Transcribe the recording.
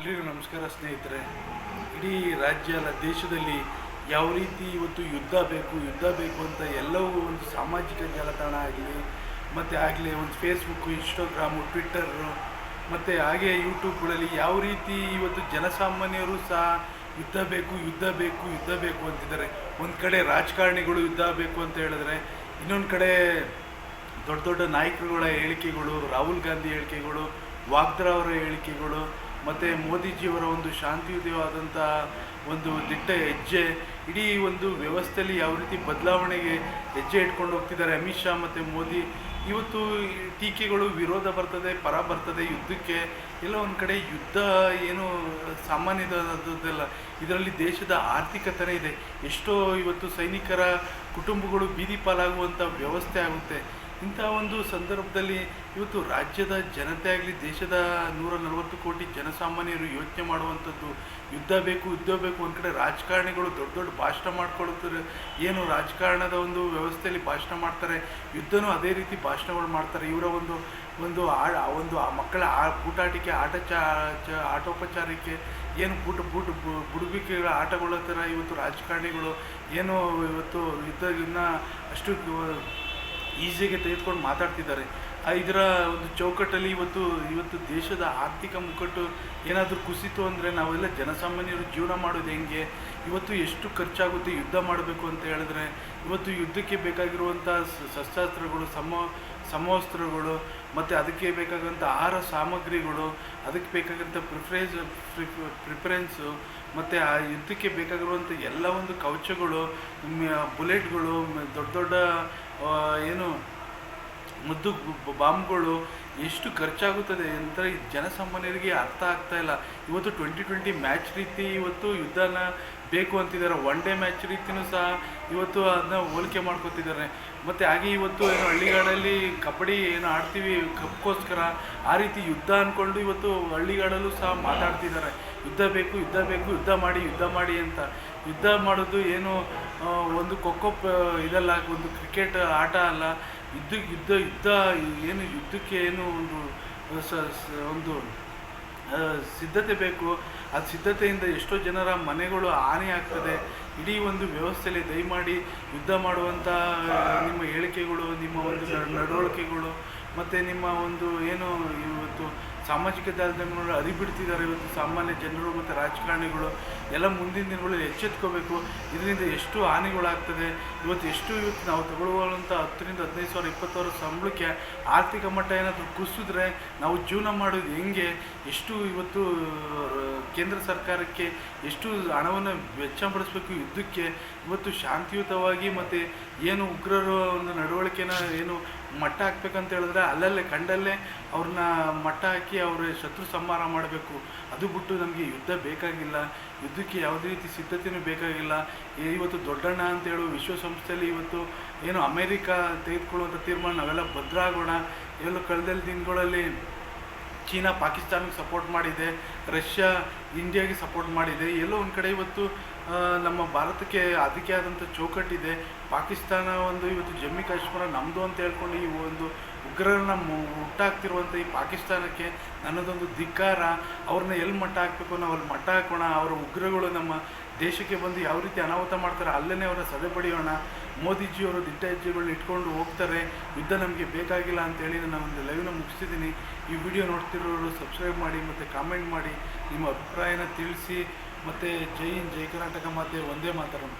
ಎಲ್ರಿಗೂ ನಮಸ್ಕಾರ ಸ್ನೇಹಿತರೆ. ಇಡೀ ರಾಜ್ಯ ಅಲ್ಲ ದೇಶದಲ್ಲಿ ಯಾವ ರೀತಿ ಇವತ್ತು ಯುದ್ಧ ಬೇಕು ಯುದ್ಧ ಬೇಕು ಅಂತ ಎಲ್ಲವೂ ಒಂದು ಸಾಮಾಜಿಕ ಜಾಲತಾಣ ಆಗಲಿ ಮತ್ತು ಆಗಲಿ ಒಂದು ಫೇಸ್ಬುಕ್ಕು ಇನ್ಸ್ಟಾಗ್ರಾಮು ಟ್ವಿಟ್ಟರು ಮತ್ತು ಹಾಗೆ ಯೂಟ್ಯೂಬ್ಗಳಲ್ಲಿ ಯಾವ ರೀತಿ ಇವತ್ತು ಜನಸಾಮಾನ್ಯರು ಸಹ ಯುದ್ಧ ಬೇಕು ಯುದ್ಧ ಬೇಕು ಯುದ್ಧ ಬೇಕು ಅಂತಿದ್ದಾರೆ. ಒಂದು ಕಡೆ ರಾಜಕಾರಣಿಗಳು ಯುದ್ಧ ಬೇಕು ಅಂತ ಹೇಳಿದ್ರೆ, ಇನ್ನೊಂದು ಕಡೆ ದೊಡ್ಡ ದೊಡ್ಡ ನಾಯಕರುಗಳ ಹೇಳಿಕೆಗಳು, ರಾಹುಲ್ ಗಾಂಧಿ ಹೇಳಿಕೆಗಳು, ವಾಗ್ದ್ರಾ ಅವರ ಹೇಳಿಕೆಗಳು ಮತ್ತು ಮೋದಿಜಿಯವರ ಒಂದು ಶಾಂತಿಯುತವಾದಂಥ ಒಂದು ದಿಟ್ಟ ಹೆಜ್ಜೆ, ಇಡೀ ಒಂದು ವ್ಯವಸ್ಥೆಯಲ್ಲಿ ಯಾವ ರೀತಿ ಬದಲಾವಣೆಗೆ ಹೆಜ್ಜೆ ಇಟ್ಕೊಂಡು ಹೋಗ್ತಿದ್ದಾರೆ ಅಮಿತ್ ಶಾ ಮತ್ತು ಮೋದಿ, ಇವತ್ತು ಟೀಕೆಗಳು ವಿರೋಧ ಬರ್ತದೆ, ಪರ ಬರ್ತದೆ, ಯುದ್ಧಕ್ಕೆ, ಎಲ್ಲ ಒಂದು ಕಡೆ ಯುದ್ಧ ಏನು ಸಾಮಾನ್ಯದಲ್ಲ ಇದರಲ್ಲಿ ದೇಶದ ಆರ್ಥಿಕತೆ ಇದೆ. ಎಷ್ಟೋ ಇವತ್ತು ಸೈನಿಕರ ಕುಟುಂಬಗಳು ಬೀದಿ ಪಾಲಾಗುವಂಥ ವ್ಯವಸ್ಥೆ ಆಗುತ್ತೆ. ಇಂಥ ಒಂದು ಸಂದರ್ಭದಲ್ಲಿ ಇವತ್ತು ರಾಜ್ಯದ ಜನತೆ ಆಗಲಿ, ದೇಶದ ನೂರ ನಲವತ್ತು ಕೋಟಿ ಜನಸಾಮಾನ್ಯರು ಯೋಚನೆ ಮಾಡುವಂಥದ್ದು ಯುದ್ಧ ಬೇಕು ಯುದ್ಧ ಬೇಕು, ಒಂದು ಕಡೆ ರಾಜಕಾರಣಿಗಳು ದೊಡ್ಡ ದೊಡ್ಡ ಭಾಷಣ ಮಾಡ್ಕೊಳ್ತಾರೆ. ಏನು ರಾಜಕಾರಣದ ಒಂದು ವ್ಯವಸ್ಥೆಯಲ್ಲಿ ಭಾಷಣ ಮಾಡ್ತಾರೆ, ಯುದ್ಧನೂ ಅದೇ ರೀತಿ ಭಾಷಣಗಳು ಮಾಡ್ತಾರೆ. ಇವರ ಒಂದು ಒಂದು ಆ ಒಂದು ಆ ಮಕ್ಕಳ ಆ ಕೂಟಾಟಿಕೆ ಆಟ ಚಾ ಆಟೋಪಚಾರಕ್ಕೆ ಏನು ಬೂಟು ಬೂಟು ಬುಡುಗಿಕೆಗಳ ಆಟಗಳ ಥರ ಇವತ್ತು ರಾಜಕಾರಣಿಗಳು ಏನು ಇವತ್ತು ಯುದ್ಧದಿಂದ ಅಷ್ಟು ಈಸಿಯಾಗಿ ತೆಗೆದುಕೊಂಡು ಮಾತಾಡ್ತಿದ್ದಾರೆ. ಇದರ ಒಂದು ಚೌಕಟ್ಟಲ್ಲಿ ಇವತ್ತು ಇವತ್ತು ದೇಶದ ಆರ್ಥಿಕ ಮುಕ್ಕಟ್ಟು ಏನಾದರೂ ಕುಸಿತು ಅಂದರೆ ನಾವೆಲ್ಲ ಜನಸಾಮಾನ್ಯರು ಜೀವನ ಮಾಡೋದು ಹೆಂಗೆ? ಇವತ್ತು ಎಷ್ಟು ಖರ್ಚಾಗುತ್ತೆ? ಯುದ್ಧ ಮಾಡಬೇಕು ಅಂತ ಹೇಳಿದ್ರೆ, ಇವತ್ತು ಯುದ್ಧಕ್ಕೆ ಬೇಕಾಗಿರುವಂಥ ಶಸ್ತ್ರಾಸ್ತ್ರಗಳು ಸಮ, ಸಮವಸ್ತ್ರಗಳು, ಮತ್ತು ಅದಕ್ಕೆ ಬೇಕಾದಂಥ ಆಹಾರ ಸಾಮಗ್ರಿಗಳು, ಅದಕ್ಕೆ ಬೇಕಾದಂಥ ಪ್ರಿಫ್ರೆನ್ಸ್ ಪ್ರಿಫರೆನ್ಸು ಮತ್ತು ಆ ಯುದ್ಧಕ್ಕೆ ಬೇಕಾಗಿರುವಂಥ ಎಲ್ಲ ಒಂದು ಕವಚಗಳು ಬುಲೆಟ್ಗಳು ದೊಡ್ಡ ದೊಡ್ಡ ಏನು, ಮುದ್ದು ಬಾಂಬ್ಗಳು ಎಷ್ಟು ಖರ್ಚಾಗುತ್ತದೆ ಅಂತ ಜನಸಾಮಾನ್ಯರಿಗೆ ಅರ್ಥ ಆಗ್ತಾ ಇಲ್ಲ. ಇವತ್ತು ಟ್ವೆಂಟಿ ಟ್ವೆಂಟಿ ಮ್ಯಾಚ್ ರೀತಿ, ಇವತ್ತು ಯುದ್ಧನ ಬೇಕು ಅಂತಿದ್ದಾರೆ. ಒನ್ ಡೇ ಮ್ಯಾಚ್ ರೀತಿನೂ ಸಹ ಇವತ್ತು ಅದನ್ನ ಹೋಲಿಕೆ ಮಾಡ್ಕೊತಿದ್ದಾರೆ. ಮತ್ತು ಹಾಗೆ ಇವತ್ತು ಏನು ಹಳ್ಳಿಗಾಡಲ್ಲಿ ಕಬಡ್ಡಿ ಏನು ಆಡ್ತೀವಿ, ಕಪ್ಗೋಸ್ಕರ ಆ ರೀತಿ ಯುದ್ಧ ಅಂದ್ಕೊಂಡು ಇವತ್ತು ಹಳ್ಳಿಗಾಡಲ್ಲೂ ಸಹ ಮಾತಾಡ್ತಿದ್ದಾರೆ. ಯುದ್ಧ ಬೇಕು ಯುದ್ಧ ಬೇಕು, ಯುದ್ಧ ಮಾಡಿ ಯುದ್ಧ ಮಾಡಿ ಅಂತ. ಯುದ್ಧ ಮಾಡೋದು ಏನು ಒಂದು ಖೋಖೋ ಇದಲ್ಲ, ಒಂದು ಕ್ರಿಕೆಟ್ ಆಟ ಅಲ್ಲ. ಯುದ್ಧ ಯುದ್ಧ ಯುದ್ಧ, ಏನು, ಯುದ್ಧಕ್ಕೆ ಏನು ಒಂದು ಒಂದು ಸಿದ್ಧತೆ ಬೇಕು. ಆ ಸಿದ್ಧತೆಯಿಂದ ಎಷ್ಟೋ ಜನರ ಮನೆಗಳು ಹಾನಿ ಆಗ್ತದೆ. ಇಡೀ ಒಂದು ವ್ಯವಸ್ಥೆಯಲ್ಲಿ ದಯಮಾಡಿ ಯುದ್ಧ ಮಾಡುವಂಥ ನಿಮ್ಮ ಹೇಳಿಕೆಗಳು, ನಿಮ್ಮ ಒಂದು ನಡವಳಿಕೆಗಳು, ಮತ್ತು ನಿಮ್ಮ ಒಂದು ಏನು, ಇವತ್ತು ಸಾಮಾಜಿಕ ಜಾಲತಾಣಗಳು ಅರಿಬಿಡ್ತಿದ್ದಾರೆ ಇವತ್ತು ಸಾಮಾನ್ಯ ಜನರು ಮತ್ತು ರಾಜಕಾರಣಿಗಳು. ಎಲ್ಲ ಮುಂದಿನ ದಿನಗಳಲ್ಲಿ ಎಚ್ಚೆತ್ಕೋಬೇಕು. ಇದರಿಂದ ಎಷ್ಟು ಹಾನಿಗಳಾಗ್ತದೆ? ಇವತ್ತು ಎಷ್ಟು ಇವತ್ತು ನಾವು ತಗೊಳ್ಳುವಂಥ ಹತ್ತರಿಂದ ಹದಿನೈದು ಸಾವಿರ, ಇಪ್ಪತ್ತು ಸಾವಿರ ಸಂಬಳಕ್ಕೆ ಆರ್ಥಿಕ ಮಟ್ಟ ಏನಾದರೂ ಕುಸಿದ್ರೆ ನಾವು ಜೀವನ ಮಾಡೋದು ಹೆಂಗೆ? ಎಷ್ಟು ಇವತ್ತು ಕೇಂದ್ರ ಸರ್ಕಾರಕ್ಕೆ ಎಷ್ಟು ಹಣವನ್ನು ವೆಚ್ಚ ಪಡಿಸ್ಬೇಕು ಯುದ್ಧಕ್ಕೆ? ಇವತ್ತು ಶಾಂತಿಯುತವಾಗಿ ಮತ್ತು ಏನು ಉಗ್ರರು ಒಂದು ನಡವಳಿಕೆನ ಏನು ಮಟ್ಟ ಹಾಕ್ಬೇಕಂತ ಹೇಳಿದ್ರೆ ಅಲ್ಲಲ್ಲೇ, ಕಂಡಲ್ಲೇ ಅವ್ರನ್ನ ಮಟ್ಟ ಹಾಕಿ ಅವ್ರ ಶತ್ರು ಸಂಹಾರ ಮಾಡಬೇಕು. ಅದು ಬಿಟ್ಟು ನಮಗೆ ಯುದ್ಧ ಬೇಕಾಗಿಲ್ಲ. ಯುದ್ಧಕ್ಕೆ ಯಾವುದೇ ರೀತಿ ಸಿದ್ಧತೆಯೂ ಬೇಕಾಗಿಲ್ಲ. ಇವತ್ತು ದೊಡ್ಡಣ್ಣ ಅಂತ ಹೇಳುವ ವಿಶ್ವಸಂಸ್ಥೆಯಲ್ಲಿ ಇವತ್ತು ಏನು ಅಮೇರಿಕ ತೆಗೆದುಕೊಳ್ಳುವಂಥ ತೀರ್ಮಾನ, ನಾವೆಲ್ಲ ಭದ್ರ ಆಗೋಣ ಎಲ್ಲ ಕಳೆದಲ್ಲಿ ದಿನಗಳಲ್ಲಿ ಚೀನಾ ಪಾಕಿಸ್ತಾನಕ್ಕೆ ಸಪೋರ್ಟ್ ಮಾಡಿದೆ. ರಷ್ಯಾ, ಇಂಡಿಯಾಗೆ ಸಪೋರ್ಟ್ ಮಾಡಿದೆ. ಎಲ್ಲೋ ಒಂದು ಕಡೆ ಇವತ್ತು ನಮ್ಮ ಭಾರತಕ್ಕೆ ಅದಕ್ಕೆ ಆದಂಥ ಚೌಕಟ್ಟಿದೆ. ಪಾಕಿಸ್ತಾನ ಒಂದು ಇವತ್ತು ಜಮ್ಮು ಕಾಶ್ಮೀರ ನಮ್ಮದು ಅಂತ ಹೇಳ್ಕೊಂಡು ಈ ಒಂದು ಉಗ್ರರನ್ನ ನಮ್ಮ ಹುಟ್ಟಾಕ್ತಿರುವಂಥ ಈ ಪಾಕಿಸ್ತಾನಕ್ಕೆ ನನ್ನದೊಂದು ಧಿಕ್ಕಾರ. ಅವ್ರನ್ನ ಎಲ್ಲಿ ಮಟ್ಟ ಹಾಕಬೇಕು ನಾವು ಅಲ್ಲಿ ಮಟ್ಟ ಹಾಕೋಣ. ಅವರ ಉಗ್ರಗಳು ನಮ್ಮ ದೇಶಕ್ಕೆ ಬಂದು ಯಾವ ರೀತಿ ಅನಾಹುತ ಮಾಡ್ತಾರೆ ಅಲ್ಲೇ ಅವರ ಸದೆ ಪಡೆಯೋಣ. ಮೋದಿಜಿಯವರು ದಿಟ್ಟ ಹೆಜ್ಜೆಗಳನ್ನ ಇಟ್ಕೊಂಡು ಹೋಗ್ತಾರೆ. ಯುದ್ಧ ನಮಗೆ ಬೇಕಾಗಿಲ್ಲ ಅಂತೇಳಿ ನಾನು ಒಂದು ಲೈವ್ನ ಮುಗಿಸ್ತಿದ್ದೀನಿ. ಈ ವಿಡಿಯೋ ನೋಡ್ತಿರೋರು ಸಬ್ಸ್ಕ್ರೈಬ್ ಮಾಡಿ ಮತ್ತು ಕಾಮೆಂಟ್ ಮಾಡಿ. ನಿಮ್ಮ ಅಭಿಪ್ರಾಯನ ತಿಳಿಸಿ. ಮತ್ತು ಜೈ ಹಿಂದ್ ಜೈ ಕರ್ನಾಟಕ ಮಾತೆ ಒಂದೇ ಮಾತರಂ.